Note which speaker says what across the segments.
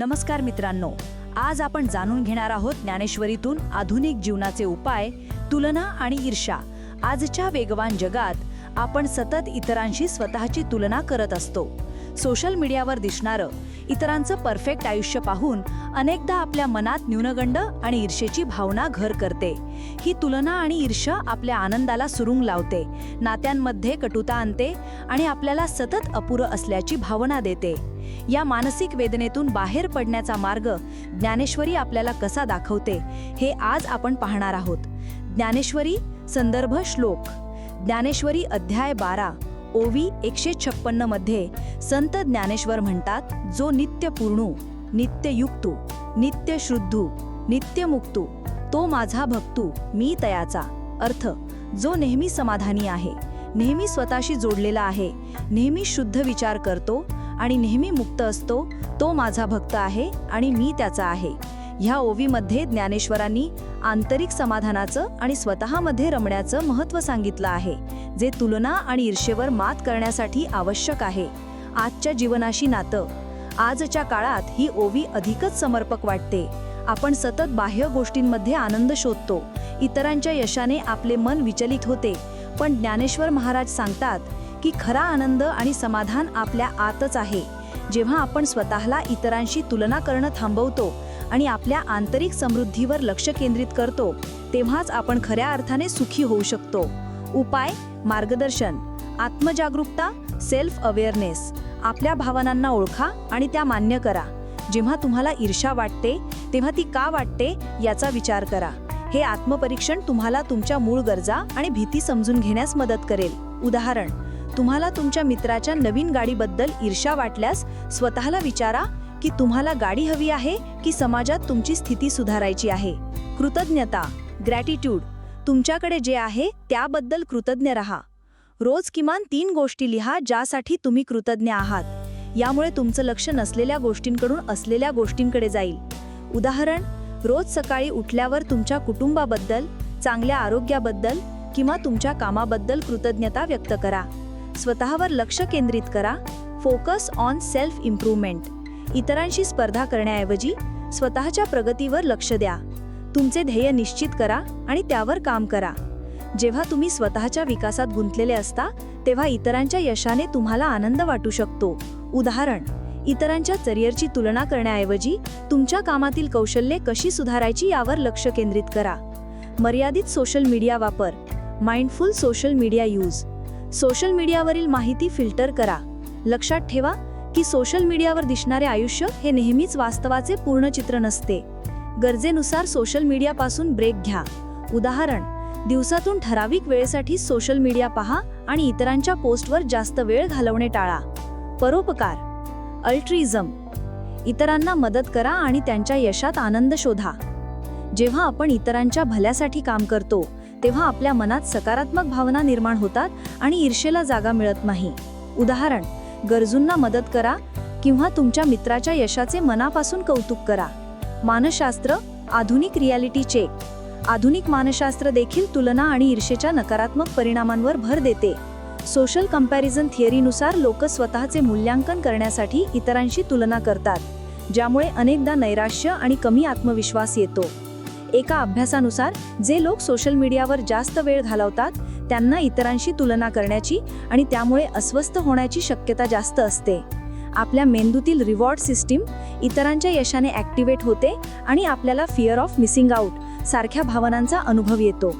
Speaker 1: नमस्कार मित्रांनो आज आपण जाणून घेणार आहोत ज्ञानेश्वरीतून आधुनिक जीवनाचे उपाय तुलना आणि ईर्षा आजच्या वेगवान जगात आपण सतत इतरांशी स्वतःची तुलना करत असतो. सोशल मीडियावर दिसणारं इतरांचं परफेक्ट आयुष्य पाहून अनेकदा आपल्या मनात न्यूनगंड आणि ईर्षेची भावना घर करते. ही तुलना आणि ईर्षा आपल्या आनंदाला सुरुंग लावते नात्यांमध्ये कटुता आणते आणि आपल्याला सतत अपुरं असल्याची भावना देते. या मानसिक वेदनेतून बाहेर पडण्याचा मार्ग ज्ञानेश्वरी आपल्याला कसा दाखवते हे आज आपण पाहणार आहोत. ज्ञानेश्वरी संदर्भ श्लोक. ज्ञानेश्वरी अध्याय बारा. ओवी एकशे छप्पन्नमध्ये संत ज्ञानेश्वर म्हणतात जो नित्य पूर्णू नित्य युक्तू नित्य शुद्धू नित्य मुक्तू तो माझा भक्तू मी तयाचा. अर्थ जो नेहमी समाधानी आहे नेहमी स्वतःशी जोडलेला आहे नेहमी शुद्ध विचार करतो आणि नेहमी मुक्त असतो तो माझा भक्त आहे आणि मी त्याचा आहे. ह्या ओवीमध्ये ज्ञानेश्वरांनी आंतरिक समाधानाचं आणि स्वतःमध्ये रमण्याचं महत्त्व सांगितलं आहे जे तुलना आणि ईर्षेवर मात करण्यासाठी आवश्यक आहे. आजच्या जीवनाशी नातं. आजच्या काळात ही ओवी अधिकच समर्पक वाटते. आपण सतत बाह्य गोष्टींमध्ये आनंद शोधतो. इतरांच्या यशाने आपले मन विचलित होते. पण ज्ञानेश्वर महाराज सांगतात की खरा आनंद आणि समाधान आपल्या आतच आहे. जेव्हा आपण स्वतःला इतरांशी तुलना करणं थांबवतो आणि आपल्या आंतरिक समृद्धीवर लक्ष केंद्रित करतो तेव्हाच आपण खऱ्या अर्थाने सुखी होऊ शकतो. उपाय मार्गदर्शन. आत्मजागरूकता सेल्फ अवेअरनेस आपल्या भावनांना ओळखा आणि त्या मान्य करा. जेव्हा तुम्हाला ईर्षा वाटते तेव्हा ती का वाटते याचा विचार करा. हे आत्मपरीक्षण तुम्हाला तुमच्या मूळ गरजा आणि भीती समजून घेण्यास मदत करेल. उदाहरण तुम्हाला तुमच्या मित्राच्या नवीन गाडीबद्दल ईर्षा वाटल्यास स्वतःला विचारा की तुम्हाला गाडी हवी आहे की समाजात तुमची स्थिती सुधारायची आहे. कृतज्ञता ग्रॅटिट्यूड तुमच्याकडे जे आहे त्याबद्दल कृतज्ञ राहा. रोज किमान तीन गोष्टी लिहा ज्यासाठी तुम्ही कृतज्ञ आहात. यामुळे तुमचं लक्ष नसलेल्या गोष्टींकडून असलेल्या गोष्टींकडे जाईल. उदाहरण रोज सकाळी उठल्यावर तुमच्या कुटुंबाबद्दल चांगल्या आरोग्याबद्दल किंवा तुमच्या कामाबद्दल कृतज्ञता व्यक्त करा. स्वतःवर लक्ष केंद्रित करा. फोकस ऑन सेल्फ इम्प्रूव्हमेंट इतरांशी स्पर्धा करण्याऐवजी स्वतःच्या प्रगतीवर लक्ष द्या. तुमचे ध्येय निश्चित करा आणि त्यावर काम करा. जेव्हा तुम्ही स्वतःच्या विकासात गुंतलेले असता तेव्हा इतरांच्या यशाने तुम्हाला आनंद वाटू शकतो. उदाहरण इतरांच्या करिअरची तुलना करण्याऐवजी तुमच्या कामातील कौशल्ये कशी सुधारायची यावर लक्ष केंद्रित करा. मर्यादित सोशल मीडिया वापर mindful social media use. Social मीडियावरील माहिती फिल्टर करा. लक्षात ठेवा की सोशल मीडियावर दिसणारे आयुष्य हे नेहमीच वास्तवाचे पूर्ण चित्र नसते. गरजेनुसार सोशल मीडियापासून ब्रेक घ्या. उदाहरण दिवसातून ठराविक वेळेसाठी सोशल मीडिया पहा आणि इतरांच्या पोस्टवर जास्त वेळ घालवणे टाळा. परोपकार अल्ट्रिझम इतरांना मदत करा आणि त्यांच्या यशात आनंद शोधा. जेव्हा आपण इतरांच्या भल्यासाठी काम करतो तेव्हा आपल्या मनात सकारात्मक भावना निर्माण होतात आणि ईर्षेला जागा मिळत नाही. उदाहरण गरजूंना मदत करा किंवा तुमच्या मित्राच्या यशाचे मनापासून कौतुक करा. मानसशास्त्र आधुनिक रियालिटी चेक. आधुनिक मानसशास्त्र देखील तुलना आणि ईर्षेच्या नकारात्मक परिणामांवर भर देते. सोशल कंपॅरिझन थिअरीनुसार लोक स्वतःचे मूल्यांकन करण्यासाठी इतरांशी तुलना करतात ज्यामुळे अनेकदा नैराश्य आणि कमी आत्मविश्वास येतो. एका अभ्यासानुसार जे लोक सोशल मीडियावर जास्त वेळ घालवतात त्यांना इतरांशी तुलना करण्याची आणि त्यामुळे अस्वस्थ होण्याची शक्यता जास्त असते. आपल्या मेंदूतील रिवॉर्ड सिस्टीम इतरांच्या यशाने ॲक्टिवेट होते आणि आपल्याला फिअर ऑफ मिसिंग आउट सारख्या भावनांचा अनुभव येतो.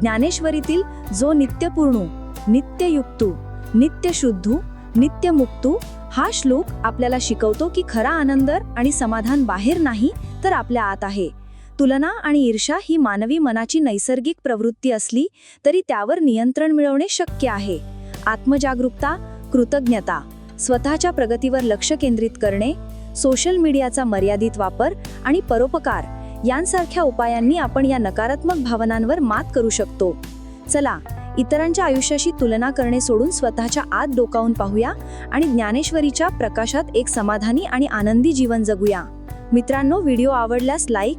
Speaker 1: ज्ञानेश्वरीतील जो नित्यपूर्णू नित्ययुक्तू नित्यशुद्धू नित्यमुक्तू हा श्लोक आपल्याला शिकवतो की खरा आनंद आणि समाधान बाहेर नाही तर आपल्या आत आहे. तुलना आणि ईर्षा ही मानवी मनाची नैसर्गिक प्रवृत्ती असली तरी त्यावर नियंत्रण मिळवणे शक्य आहे. आत्मजागरूकता कृतज्ञता स्वतःच्या प्रगतीवर लक्ष केंद्रित करणे सोशल मीडियाचा मर्यादित वापर आणि परोपकार यांसारख्या उपायांनी आपण या नकारात्मक भावनांवर मात करू शकतो. चला इतरांच्या आयुष्याशी तुलना करणे सोडून स्वतःच्या आत डोकावून पाहूया आणि ज्ञानेश्वरीच्या प्रकाशात एक समाधानी आणि आनंदी जीवन जगूया. मित्रांनो व्हिडिओ आवडल्यास लाईक